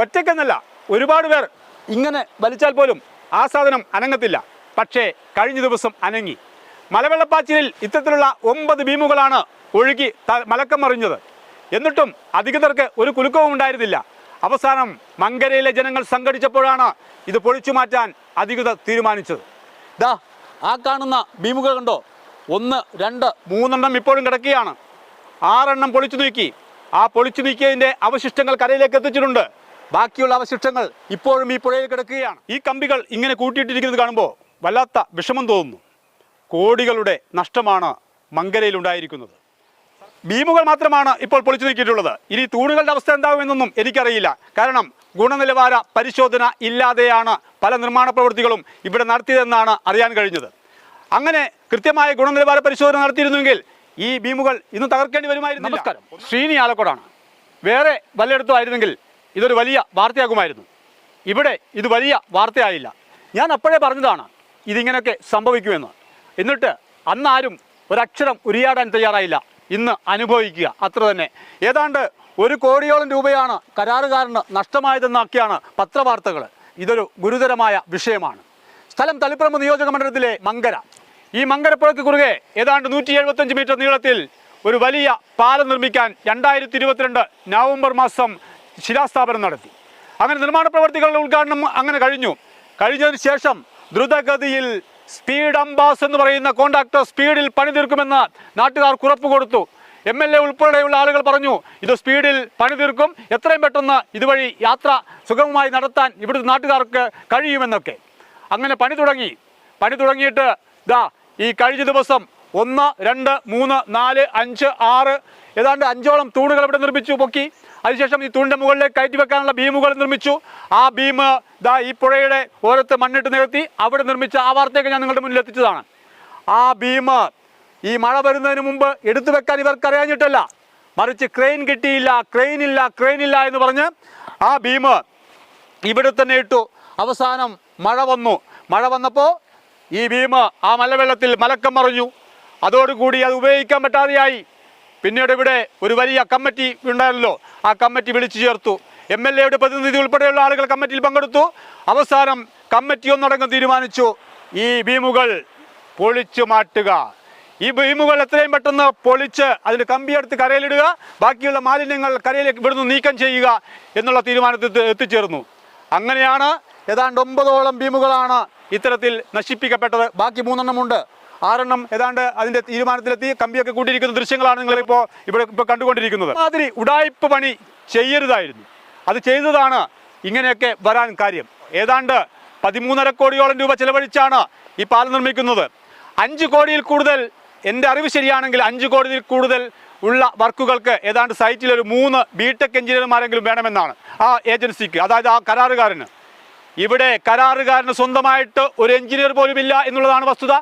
ഒറ്റയ്ക്കെന്നല്ല ഒരുപാട് പേർ ഇങ്ങനെ വലിച്ചാൽ പോലും ആ സാധനം അനങ്ങത്തില്ല. പക്ഷേ കഴിഞ്ഞ ദിവസം അനങ്ങി. മലവെള്ളപ്പാച്ചിലിൽ ഇത്തരത്തിലുള്ള ഒമ്പത് ഭീമുകളാണ് ഒഴുകി മലക്കം മറിഞ്ഞത്. എന്നിട്ടും അധികൃതർക്ക് ഒരു കുലുക്കവും ഉണ്ടായിരുന്നില്ല. അവസാനം മങ്കരയിലെ ജനങ്ങൾ സംഘടിച്ചപ്പോഴാണ് ഇത് പൊളിച്ചു മാറ്റാൻ അധികൃതർ തീരുമാനിച്ചത്. ദാ ആ കാണുന്ന ഭീമുകൾ കണ്ടോ? ഒന്ന് രണ്ട് മൂന്നെണ്ണം ഇപ്പോഴും കിടക്കുകയാണ്. ആറെണ്ണം പൊളിച്ചു നീക്കി. ആ പൊളിച്ചു നീക്കിയതിന്റെ അവശിഷ്ടങ്ങൾ കരയിലേക്ക് എത്തിച്ചിട്ടുണ്ട്. ബാക്കിയുള്ള അവശിഷ്ടങ്ങൾ ഇപ്പോഴും ഈ പുഴയിൽ കിടക്കുകയാണ്. ഈ കമ്പികൾ ഇങ്ങനെ കൂട്ടിയിട്ടിരിക്കുന്നത് കാണുമ്പോൾ വല്ലാത്ത വിഷമം തോന്നുന്നു. കോടികളുടെ നഷ്ടമാണ് മങ്കരയിൽ ഉണ്ടായിരിക്കുന്നത്. ഭീമുകൾ മാത്രമാണ് ഇപ്പോൾ പൊളിച്ചു നീക്കിയിട്ടുള്ളത്. ഇനി തൂണുകളുടെ അവസ്ഥ എന്താകുമെന്നൊന്നും എനിക്കറിയില്ല. കാരണം ഗുണനിലവാര പരിശോധന ഇല്ലാതെയാണ് പല നിർമ്മാണ പ്രവൃത്തികളും ഇവിടെ നടത്തിയതെന്നാണ് അറിയാൻ കഴിഞ്ഞത്. അങ്ങനെ കൃത്യമായ ഗുണനിലവാര പരിശോധന നടത്തിയിരുന്നുവെങ്കിൽ ഈ ഭീമുകൾ ഇന്ന് തകർക്കേണ്ടി വരുമായിരുന്നു നമസ്കാരം. ശ്രീനി ആലക്കോടാണ്. വേറെ വല്ലയിടത്തും ആയിരുന്നെങ്കിൽ ഇതൊരു വലിയ വാർത്തയാകുമായിരുന്നു. ഇവിടെ ഇത് വലിയ വാർത്തയായില്ല. ഞാൻ അപ്പോഴേ പറഞ്ഞതാണ് ഇതിങ്ങനെയൊക്കെ സംഭവിക്കുമെന്ന്. എന്നിട്ട് അന്നാരും ഒരക്ഷരം ഉരിയാടാൻ തയ്യാറായില്ല. ഇന്ന് അനുഭവിക്കുക അത്ര തന്നെ. ഏതാണ്ട് ഒരു കോടിയോളം രൂപയാണ് കരാറുകാരന് നഷ്ടമായതെന്നൊക്കെയാണ് പത്രവാർത്തകൾ ഇതൊരു ഗുരുതരമായ വിഷയമാണ്. സ്ഥലം തളിപ്പറമ്പ് നിയോജക മണ്ഡലത്തിലെ മങ്കര. ഈ മങ്കരപ്പുഴയ്ക്ക് കുറുകെ ഏതാണ്ട് നൂറ്റി എഴുപത്തഞ്ച് മീറ്റർ നീളത്തിൽ ഒരു വലിയ പാലം നിർമ്മിക്കാൻ രണ്ടായിരത്തി ഇരുപത്തിരണ്ട് നവംബർ മാസം ശിലാസ്ഥാപനം നടത്തി. അങ്ങനെ നിർമ്മാണ പ്രവർത്തികളുടെ ഉദ്ഘാടനം അങ്ങനെ കഴിഞ്ഞു. കഴിഞ്ഞതിന് ശേഷം ദ്രുതഗതിയിൽ സ്പീഡ് അംബാസ് എന്ന് പറയുന്ന കോൺട്രാക്ടർ സ്പീഡിൽ പണി തീർക്കുമെന്ന് നാട്ടുകാർ ഉറപ്പ് കൊടുത്തു. എം എൽ എ ഉൾപ്പെടെയുള്ള ആളുകൾ പറഞ്ഞു ഇത് സ്പീഡിൽ പണി തീർക്കും. എത്രയും പെട്ടെന്ന് ഇതുവഴി യാത്ര സുഗമമായി നടത്താൻ ഇവിടുത്തെ നാട്ടുകാർക്ക് കഴിയുമെന്നൊക്കെ. അങ്ങനെ പണി തുടങ്ങി. പണി തുടങ്ങിയിട്ട് ദാ ഈ കഴിഞ്ഞ ദിവസം ഒന്ന് രണ്ട് മൂന്ന് നാല് അഞ്ച് ആറ് ഏതാണ്ട് അഞ്ചോളം തൂണുകൾ ഇവിടെ നിർമ്മിച്ചു പൊക്കി. അതിനുശേഷം ഈ തൂണിന്റെ മുകളിലേക്ക് കയറ്റി വെക്കാനുള്ള ബീമുകൾ നിർമ്മിച്ചു. ആ ബീം ദാ ഈ പുഴയുടെ ഓരത്ത് മണ്ണിട്ട് നികത്തി അവിടെ നിർമ്മിച്ച ആ വാർത്തയൊക്കെ ഞാൻ നിങ്ങളുടെ മുന്നിൽ എത്തിച്ചതാണ്. ആ ബീം ഈ മഴ വരുന്നതിന് മുമ്പ് എടുത്തു വെക്കാൻ ഇവർക്ക് അറിയാഞ്ഞിട്ടല്ല. മറിച്ച് ക്രെയിൻ കിട്ടിയില്ല ക്രെയിൻ ഇല്ല ക്രെയിൻ ഇല്ല എന്ന് പറഞ്ഞ് ആ ബീം ഇവിടെ തന്നെ ഇട്ടു. അവസാനം മഴ വന്നു. മഴ വന്നപ്പോൾ ഈ ഭീമ ആ മലവെള്ളത്തിൽ മലക്കം മറിഞ്ഞു. അതോടുകൂടി അത് ഉപയോഗിക്കാൻ പറ്റാതെയായി. പിന്നീട് ഇവിടെ ഒരു വലിയ കമ്മിറ്റി ഉണ്ടായിരുന്നല്ലോ ആ കമ്മിറ്റി വിളിച്ചു ചേർത്തു. എം എൽ എയുടെ പ്രതിനിധി ഉൾപ്പെടെയുള്ള ആളുകൾ കമ്മിറ്റിയിൽ പങ്കെടുത്തു. അവസാനം കമ്മിറ്റി ഒന്നടങ്കം തീരുമാനിച്ചു. ഈ ഭീമുകൾ പൊളിച്ചു മാറ്റുക. ഈ ഭീമുകൾ എത്രയും പെട്ടെന്ന് പൊളിച്ച് അതിന് കമ്പിയെടുത്ത് കരയിലിടുക. ബാക്കിയുള്ള മാലിന്യങ്ങൾ കരയിലേക്ക് ഇവിടുന്ന് നീക്കം ചെയ്യുക എന്നുള്ള തീരുമാനത്തിൽ എത്തി- എത്തിച്ചേർന്നു. അങ്ങനെയാണ് ഏതാണ്ട് ഒമ്പതോളം ഭീമുകളാണ് ഇത്തരത്തിൽ നശിപ്പിക്കപ്പെട്ടത്. ബാക്കി മൂന്നെണ്ണമുണ്ട്. ആറെണ്ണം ഏതാണ്ട് അതിന്റെ തീരുമാനത്തിലെത്തി. കമ്പിയൊക്കെ കൂട്ടിയിരിക്കുന്ന ദൃശ്യങ്ങളാണ് നിങ്ങൾ നിങ്ങളിപ്പോൾ ഇവിടെ ഇപ്പോൾ കണ്ടുകൊണ്ടിരിക്കുന്നത്. മാതിരി ഉടായ്പ പണി ചെയ്യരുതായിരുന്നു. അത് ചെയ്തതാണ് ഇങ്ങനെയൊക്കെ വരാൻ കാര്യം. ഏതാണ്ട് പതിമൂന്നര കോടിയോളം രൂപ ചെലവഴിച്ചാണ് ഈ പാലം നിർമ്മിക്കുന്നത്. അഞ്ച് കോടിയിൽ കൂടുതൽ എന്റെ അറിവ് ശരിയാണെങ്കിൽ അഞ്ച് കോടിയിൽ കൂടുതൽ ഉള്ള വർക്കുകൾക്ക് ഏതാണ്ട് സൈറ്റിൽ ഒരു മൂന്ന് ബിടെക് എഞ്ചിനീയർമാരെങ്കിലും വേണമെന്നാണ് ആ ഏജൻസിക്ക് അതായത് ആ കരാറുകാരന്. ഇവിടെ കരാറുകാരന് സ്വന്തമായിട്ട് ഒരു എഞ്ചിനീയർ പോലും ഇല്ല എന്നുള്ളതാണ് വസ്തുത.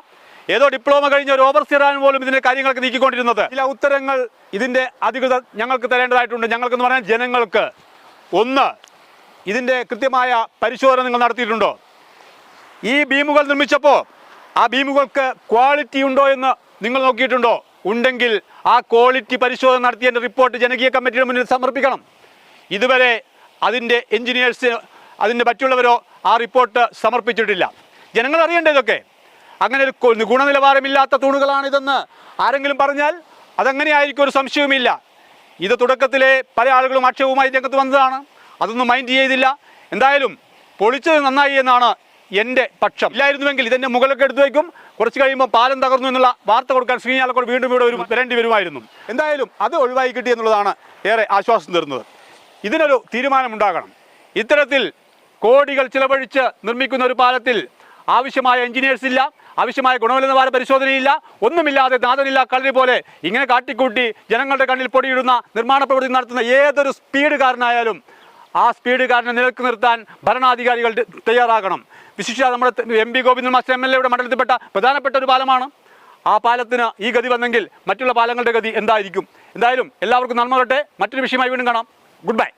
ഏതോ ഡിപ്ലോമ കഴിഞ്ഞ ഒരു ഓവർസിയറാണ് പോലും ഇതിന്റെ കാര്യങ്ങളൊക്കെ നീക്കിക്കൊണ്ടിരുന്നത്. ചില ഉത്തരങ്ങൾ ഇതിന്റെ അധികൃതർ ഞങ്ങൾക്ക് തരേണ്ടതായിട്ടുണ്ട്. ഞങ്ങൾക്കെന്ന് പറഞ്ഞാൽ ജനങ്ങൾക്ക് ഒന്ന് ഇതിന്റെ കൃത്യമായ പരിശോധന നിങ്ങൾ നടത്തിയിട്ടുണ്ടോ? ഈ ബീമുകൾ നിർമ്മിച്ചപ്പോൾ ആ ബീമുകൾക്ക് ക്വാളിറ്റി ഉണ്ടോ എന്ന് നിങ്ങൾ നോക്കിയിട്ടുണ്ടോ? ഉണ്ടെങ്കിൽ ആ ക്വാളിറ്റി പരിശോധന നടത്തിയതിന്റെ റിപ്പോർട്ട് ജനകീയ കമ്മിറ്റിയുടെ മുന്നിൽ സമർപ്പിക്കണം. ഇതുവരെ അതിന്റെ എഞ്ചിനീയേഴ്സ് അതിന്റെ മറ്റുള്ളവരോ ആ റിപ്പോർട്ട് സമർപ്പിച്ചിട്ടില്ല. ജനങ്ങൾ അറിയേണ്ട ഇതൊക്കെ. അങ്ങനെ ഒരു ഗുണനിലവാരമില്ലാത്ത തൂണുകളാണിതെന്ന് ആരെങ്കിലും പറഞ്ഞാൽ അതങ്ങനെയായിരിക്കും ഒരു സംശയവുമില്ല. ഇത് തുടക്കത്തിലെ പല ആളുകളും ആക്ഷേപവുമായി രംഗത്ത് വന്നതാണ്. അതൊന്നും മൈൻഡ് ചെയ്തില്ല. എന്തായാലും പൊളിച്ചത് നന്നായി എന്നാണ് എന്റെ പക്ഷം. ഇല്ലായിരുന്നുവെങ്കിൽ ഇതിന്റെ മുകളിലൊക്കെ എടുത്തു വയ്ക്കും. കുറച്ച് കഴിയുമ്പോൾ പാലം തകർന്നു എന്നുള്ള വാർത്ത കൊടുക്കാൻ ശ്രീയാലക്കോട് വീണ്ടും ഇവിടെ ഒരു വരേണ്ടി വരുമായിരുന്നു. എന്തായാലും അത് ഒഴിവായി കിട്ടി എന്നുള്ളതാണ് ഏറെ ആശ്വാസം തരുന്നത്. ഇതിനൊരു തീരുമാനമുണ്ടാകണം. ഇത്തരത്തിൽ കോടികൾ ചിലവഴിച്ച് നിർമ്മിക്കുന്ന ഒരു പാലത്തിൽ ആവശ്യമായ എഞ്ചിനീയേഴ്സ് ഇല്ല ആവശ്യമായ ഗുണനിലവാര പരിശോധനയില്ല ഒന്നുമില്ലാതെ നാഥനില്ല കളരി പോലെ ഇങ്ങനെ കാട്ടിക്കൂട്ടി ജനങ്ങളുടെ കണ്ണിൽ പൊടിയിടുന്ന നിർമ്മാണ പ്രവൃത്തി നടത്തുന്ന ഏതൊരു സ്പീഡുകാരനായാലും ആ സ്പീഡുകാരനെ നിലയ്ക്ക് നിർത്താൻ ഭരണാധികാരികൾ തയ്യാറാകണം. വിശിഷ്ട നമ്മുടെ M P Govindan master M L എയുടെ മണ്ഡലത്തിൽപ്പെട്ട പ്രധാനപ്പെട്ട ഒരു പാലമാണ്. ആ പാലത്തിന് ഈ ഗതി വന്നെങ്കിൽ മറ്റുള്ള പാലങ്ങളുടെ ഗതി എന്തായിരിക്കും? എന്തായാലും എല്ലാവർക്കും നന്മ മറ്റൊരു വിഷയമായി വീണ്ടും കാണാം. Good bye